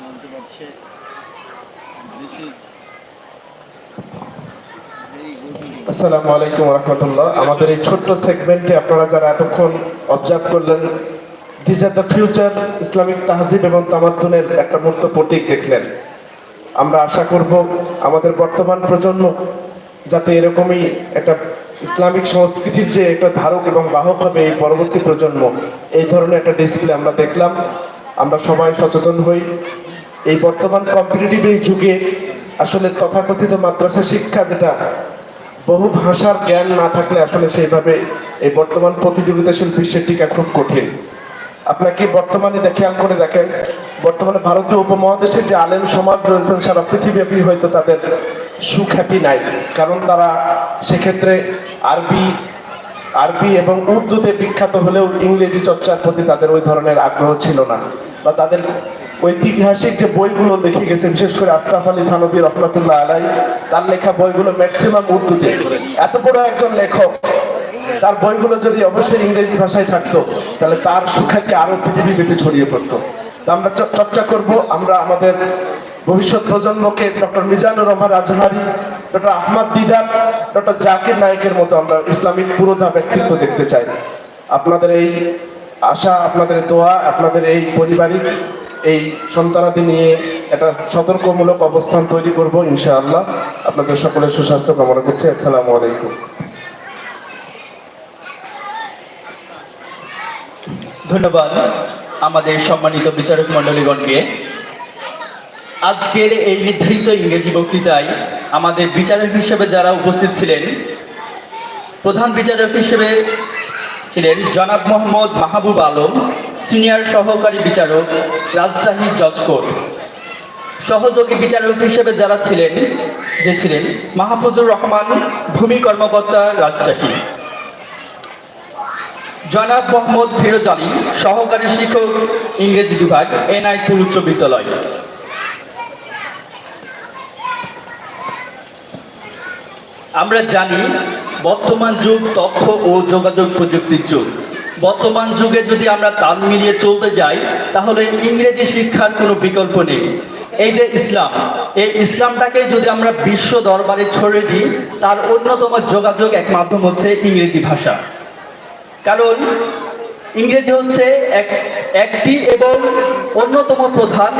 বলতে পারছে this is very good আসসালামু আলাইকুম রহমতুল্লাহ আমাদের এই ছোট্ট সেগমেন্টে আপনারা যারা এতক্ষণ অবজার্ভ করলেন this are the future Islamic তাহজিব এবং তামাদ্দুনের একটা মূর্ত প্রতীক দেখলেন। আমরা আশা করব আমাদের বর্তমান প্রজন্ম যাতে এরকমই একটা ইসলামিক সংস্কৃতির যে একটা ধারক এবং বাহক হবে এই পরবর্তী প্রজন্ম, এই ধরনের একটা ডিসপ্লে আমরা দেখলাম। আমরা সবাই সচেতন হই। এই বর্তমান কম্পিটিটিভ এই যুগে আসলে তথাকথিত মাদ্রাসা শিক্ষা যেটা, বহু ভাষার জ্ঞান না থাকলে আসলে সেইভাবে এই বর্তমান প্রতিযোগিতাশীল বিশ্বের টিকা খুব কঠিন। আপনাকে বর্তমানে খেয়াল করে দেখেন, বর্তমানে ভারতীয় উপমহাদেশের যে আলেম সমাজ রয়েছেন সারা পৃথিবীব্যাপী হয়তো তাদের সুখ হ্যাপি নাই। কারণ তারা সেক্ষেত্রে আরবি আরবি এবং উর্দুতে বিখ্যাত হলেও ইংরেজি চর্চার প্রতি তাদের ওই ধরনের আগ্রহ ছিল না বা তাদের ঐতিহাসিক যে বইগুলো লিখে গেছে বিশেষ করে আশরাফ আলী থানবী রহমতুল্লাহ আলাই, তার লেখা বইগুলো ম্যাক্সিমাম উর্দুতে। এত বড় একজন লেখক তার বইগুলো যদি অবশ্যই ইংরেজি ভাষায় থাকতো, তাহলে তার সুখ্যাতি আরও পৃথিবী পৃথিবীব্যাপী ছড়িয়ে পড়তো। তো আমরা চর্চা করব, আমরা আমাদের ভবিষ্যৎ প্রজন্মকে doctor Mizanur Rahman Azhari, doctor Ahmad Didar, doctor Zakir নায়কের মতো আমরা ইসলামিক পুরোধা ব্যক্তিত্ব দেখতে চাই। আপনাদের এই আশা, আপনাদের দোয়া, আপনাদের এই পারিবারিক, এই সন্তানাদি নিয়ে একটা সতর্কমূলক অবস্থান তৈরি করব, ইনশাআল্লাহ। আপনাদের সকলের সুস্বাস্থ্য কামনা করছি। আসসালামু আলাইকুম। ধন্যবাদ আমাদের সম্মানিত বিচারক মণ্ডলীগণকে। আজকের এই নির্ধারিত ইংরেজি বক্তৃতায় আমাদের বিচারক হিসেবে যারা উপস্থিত ছিলেন, প্রধান বিচারক হিসেবে ছিলেন জনাব মোহাম্মদ মাহবুব আলম, সিনিয়র সহকারী বিচারক রাজশাহী জজ কোর্ট। সহযোগী বিচারক হিসেবে যারা ছিলেন, যে ছিলেন, মাহফুজুর রহমান, ভূমি কর্মকর্তা রাজশাহী। জনাব মোহাম্মদ ফিরোজ আলী, সহকারী শিক্ষক, ইংরেজি বিভাগ এনআইপুর উচ্চ বিদ্যালয়। আমরা জানি, বর্তমান যুগ তথ্য ও যোগাযোগ প্রযুক্তির যুগ। বর্তমান যুগে যদি আমরা তাল মিলিয়ে চলতে যাই, তাহলে ইংরেজি শিক্ষার কোনো বিকল্প নেই। এই যে ইসলাম, এই ইসলামটাকে যদি আমরা বিশ্ব দরবারে ছড়িয়ে দিই, তার অন্যতম যোগাযোগ এক মাধ্যম হচ্ছে ইংরেজি ভাষা। কারণ ইংরেজি হচ্ছে এক, একটি এবং অন্যতম প্রধান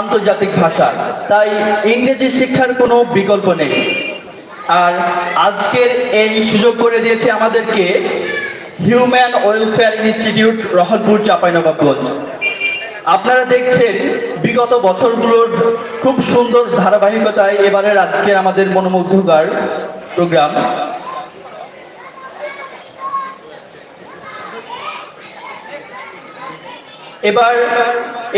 আন্তর্জাতিক ভাষা। তাই ইংরেজি শিক্ষার কোনো বিকল্প নেই। আর আজকের এই সুযোগ করে দিয়েছে আমাদেরকে human welfare institute Rohanpur Chapainawabganj. আপনারা দেখছেন, বিগত বছরগুলোর খুব সুন্দর ধারাবাহিকতায় এবারের আজকের আমাদের মনোমুগ্ধকার প্রোগ্রাম। এবার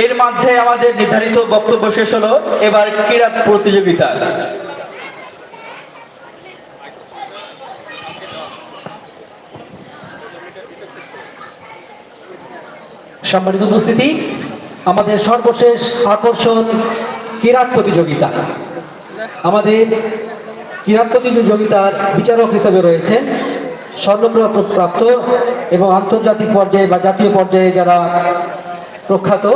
এর মাঝে আমাদের নির্ধারিত বক্তব্য শেষ হলো, এবার ক্রীড়া প্রতিযোগিতা। সম্মানিত উপস্থিতি, আমাদের সর্বশেষ আকর্ষণ কিরাত প্রতিযোগিতা। আমাদের কিরাত প্রতিযোগিতার বিচারক হিসেবে রয়েছেন স্বর্ণপ্রাপ্ত এবং আন্তর্জাতিক পর্যায়ে বা জাতীয় পর্যায়ে যারা প্রখ্যাত।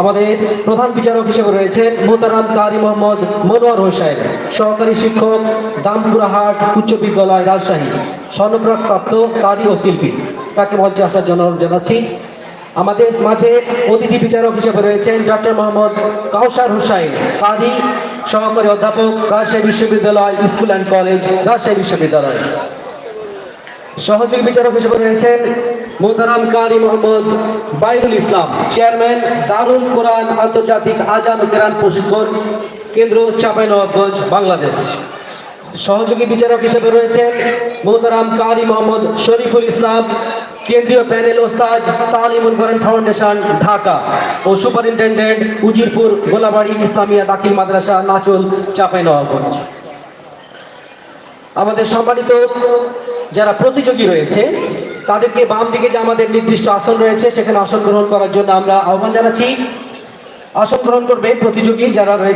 আমাদের প্রধান বিচারক হিসেবে রয়েছেন মোতারাম কারি মোহাম্মদ মনোয়ার হোসেন, সহকারী শিক্ষক দামপুরাহাট উচ্চ বিদ্যালয় রাজশাহী, স্বর্ণপ্রাপ্ত কারি ও শিল্পী। তাকে মঞ্চে আসার জন্য জানাচ্ছি। আমাদের মাঝে অতিথি বিচারক হিসেবে রয়েছেন ডক্টর মোহাম্মদ কাউসার হুসাইন কারি, সহকারী অধ্যাপক, রাজশাহী বিশ্ববিদ্যালয় স্কুল অ্যান্ড কলেজ, রাজশাহী বিশ্ববিদ্যালয়। সহযোগী বিচারক হিসেবে রয়েছেন মোহতারাম কারি মোহাম্মদ বাইরুল ইসলাম, চেয়ারম্যান দারুল কোরআন আন্তর্জাতিক আজান কেরান প্রশিক্ষণ কেন্দ্র চাঁপাইনবাবগঞ্জ, বাংলাদেশ। সহযোগী বিচারক হিসেবে রয়েছেন মোহতারাম কারি মোহাম্মদ শরীফুল ইসলাম, কেন্দ্রীয় প্যানেল ওস্তাজ তালিমুল কোরআন ফাউন্ডেশন, ঢাকা ও সুপারিনটেন্ডেন্ট উজিরপুর গোলাবাড়ি ইসলামিয়া দাখিল মাদ্রাসা, নাচল, চাঁপাইনবাবগঞ্জ। আমাদের সম্মানিত যারা প্রতিযোগী রয়েছে তাদেরকে বাম দিকে যে আমাদের নির্দিষ্ট আসন রয়েছে, সেখানে আসন গ্রহণ করার জন্য আমরা আহ্বান জানাচ্ছি। আসন গ্রহণ করবে প্রতিযোগী যারা রয়েছে